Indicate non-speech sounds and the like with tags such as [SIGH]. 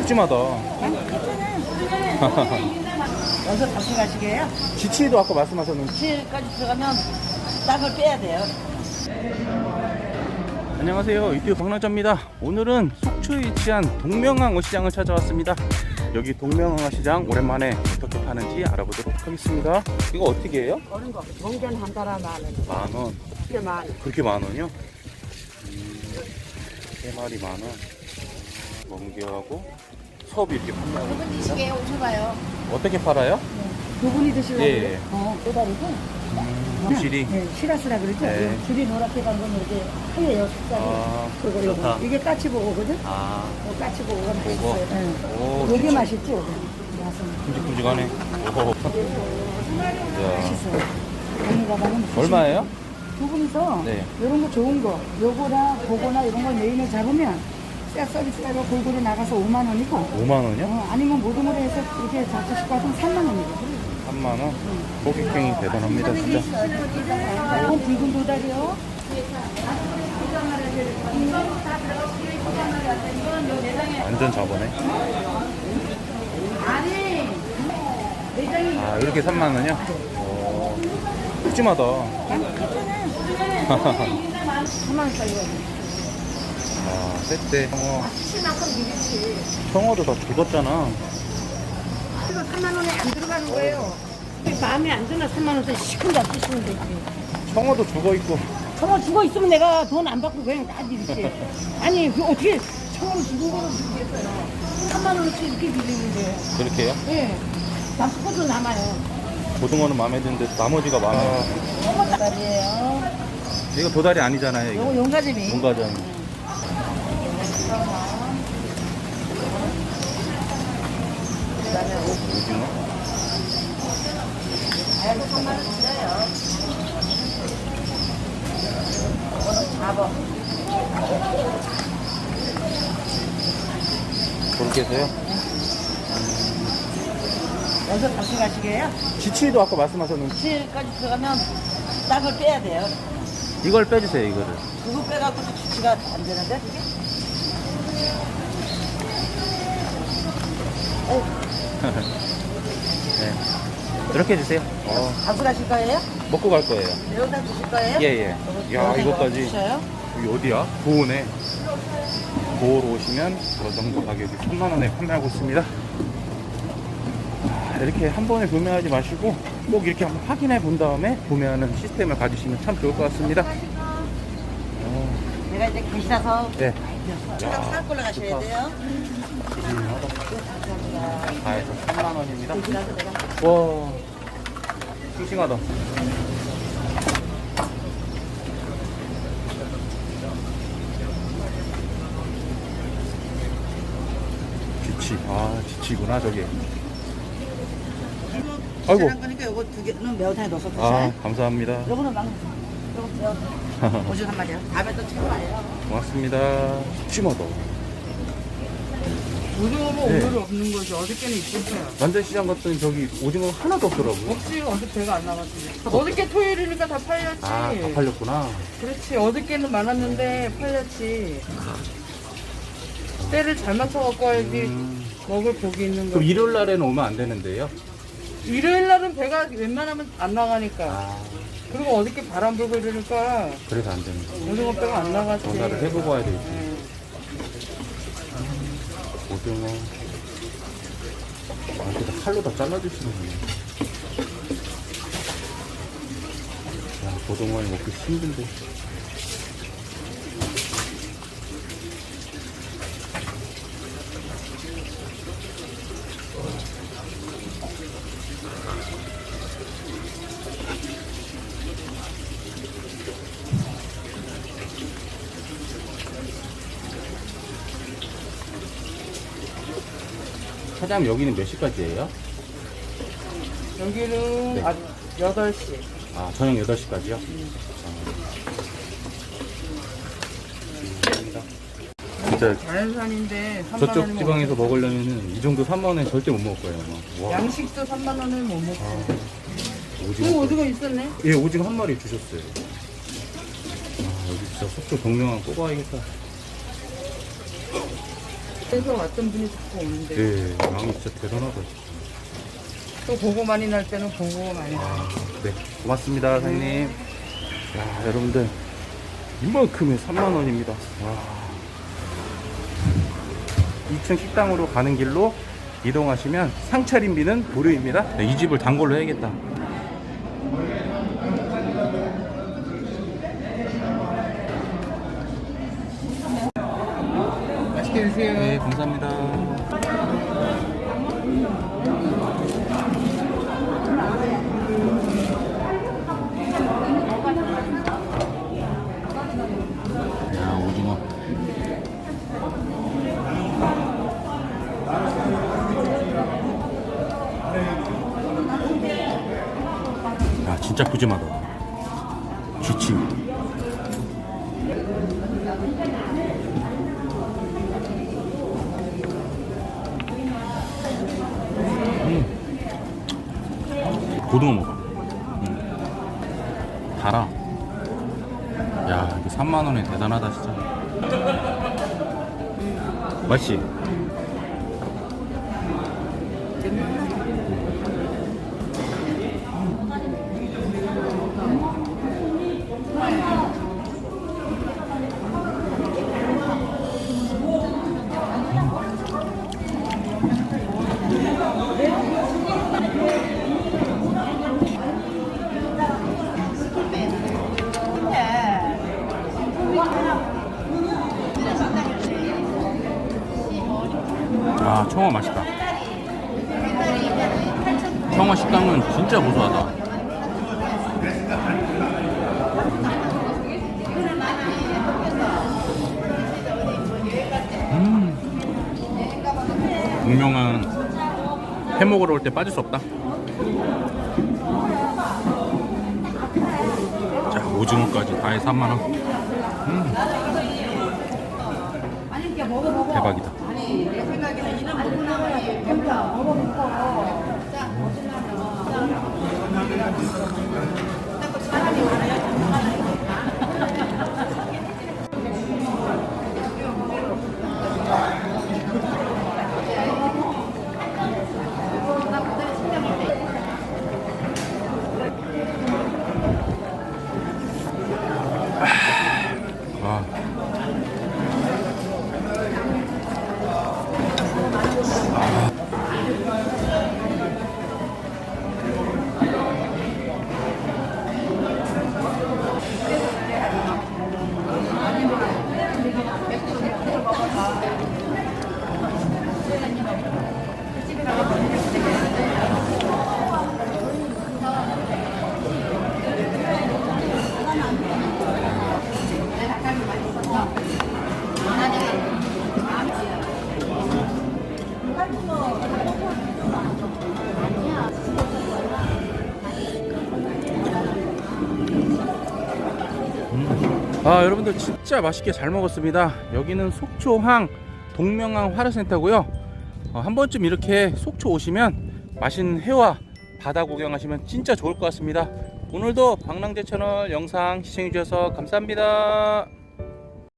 푸짐하다. 여기서 다시 [LAUGHS] 가시게요? 지치도 아까 말씀하셨는데. 7까지 들어가면 싹을 빼야 돼요. 안녕하세요. 유튜브 박남자입니다. 오늘은 속초에 위치한 동명항 시장을 찾아왔습니다. 여기 동명항 시장 오랜만에 어떻게 파는지 알아보도록 하겠습니다. 이거 어떻게 해요? 어른 거. 동전 한 달아 만 원. 만 원. 이게 만 원. 그렇게 만 원이요? 음, 세 마리 만 원. 멍게하고 섭 이렇게 판매하고 두분 드시게 오셔봐요. 어떻게 팔아요? 두 분이 드시려고 예? 예. 어, 꼬다리고. 부실이. 네, 시라스라 그러죠? 네. 줄이 노랗게 간 거는 이제 하얘요, 색깔이. 아, 그거 좋다. 이거. 이게 까치보거든? 아, 어, 까치보고가 보고. 맛있어요. 네. 오, 진짜. 맛있지. 맛은. 큼직큼직하네. 오. 야, 맛있어요. 얼마예요? 두 분이서 네. 이런 거 좋은 거, 요거나 보거나 이런 걸 메인을 잡으면 새 서비스가로 골고루 나가서 5만 원이고 5만 원이요? 어, 아니면 모둠으로 해서 이렇게 싶고 하면 3만 원이고 3만 원? 호객행이 대단합니다, 진짜. 이건 붉은 도다리요. 완전 잡아네. 아, 이렇게 3만 원이요? 오, 푸짐하다. 3만 [LAUGHS] 원짜리가 아, 쎄쎄. 청어. 청어도 다 죽었잖아. 이거 3만 원에 안 들어가는 거예요. 마음에 안 드나 3만 원짜리 시큰다 쓰시면 되지. 청어도 죽어있고. 청어 죽어 있으면 내가 돈 안 받고 그냥 다 이렇게. 아니, 그 어떻게 청어를 죽은 거를 주겠어요. 3만 원어치 이렇게 빌리는데. 그렇게요? 예. 남스코도 남아요. 고등어는 마음에 드는데 나머지가 많아. 도다리예요. 이거 도다리 아니잖아요, 요거 이거. 용가재미. 뭔가전. 그다음에 오징어? 아야도 3만 원 주세요. 이거는 잡어. 그렇게 해서요? 여기서 다시 가시게요? 지치도 아까 말씀하셨는데. 7까지 들어가면 싹을 빼야 돼요. 이걸 빼주세요, 이거를. 그거 빼갖고 도 주치가 안 되는데 그게? 네. 이렇게 해주세요. 어, 가수하실 거예요? 먹고 갈 거예요. 매운탕 드실 거예요? 예, 예. 야. 드셔요? 여기 어디야? 보호네. 보호로 오시면 저 정도 가격이 3만 원에 판매하고 있습니다. 아, 이렇게 한 번에 구매하지 마시고 꼭 이렇게 한번 확인해 본 다음에 구매하는 시스템을 가지시면 참 좋을 것 같습니다. 어, 내가 이제 계시라서 네. 추가 싹 올라가셔야 좋다. 돼요. 다 해서 3만 원입니다. 계시라서 내가 와, 싱싱하다. 지치, 아, 지치구나, 저게. 아이고. 거니까 요거 두 개는 매운탕에 넣어서 드셔요. 아, 감사합니다. 요거는 막 요거 매운 [LAUGHS] 탕. 오직 한 마리요. 다음에 또 챙겨와요. 고맙습니다. 찜어도. 오징어가 네. 오늘은 없는 거지. 어저께는 있었어요. 완전시장 갔더니 저기 오징어 하나도 없더라고요. 혹시 어제 배가 안 나갔지. 어저께 토요일이니까 다 팔렸지. 아, 다 팔렸구나. 그렇지. 어저께는 많았는데 팔렸지. 때를 잘 맞춰 갖고 와야지 음, 먹을 복이 있는 그럼 거. 일요일 날에는 오면 안 되는데요? 일요일 날은 배가 웬만하면 안 나가니까. 아, 그리고 어저께 바람 불고 이러니까 그래서 안 되는 거. 오징어 배가 안 나갔지. 전화를 해보고 와야 되겠지. 네. 오징어. 아, 이렇게 칼로 다 잘라주시는군요. 야, 고등어 먹기 힘든데. 사장님 여기는 몇 시까지예요? 여기는 네. 아, 8시. 아, 저녁 8시까지요? 진짜 자연산인데 3만 저쪽 원이면 지방에서 먹으려면 이 정도 3만 원에 절대 못 먹을 거예요. 아마. 와, 양식도 3만 원을 못 먹지. 그 오징어. 오징어 있었네. 예, 오징어 한 마리 주셨어요. 아, 여기 진짜 속초 꼭 와야겠다. 그래서 왔던 분이 자꾸 오는데 네, 양이 진짜 대단하다. 진짜. 또 보고 많이 날 때는 보고 많이 나요. 네, 고맙습니다, 사장님. 야, 여러분들 이만큼에 3만 원입니다. 와. 2층 식당으로 가는 길로 이동하시면 상차림비는 무료입니다. 네, 이 집을 단골로 해야겠다. 맛있게 드세요. 네, 감사합니다. 진짜 푸짐하다. 쥐치. 고등어 먹어. 음. 달아. 야, 이게 3만 원에 대단하다 진짜. 맛있지? 청어 맛있다. 청어 식감은 진짜 고소하다. 음. 분명한 회 먹으러 올 때 빠질 수 없다. 자, 오징어까지 다해 3만원. 음. 대박이다. 아. 아 여러분들 진짜 맛있게 잘 먹었습니다. 여기는 속초항 동명항 화르센터고요. 어, 한 번쯤 이렇게 속초 오시면 맛있는 회와 바다 구경하시면 진짜 좋을 것 같습니다. 오늘도 방랑제 채널 영상 시청해 주셔서 감사합니다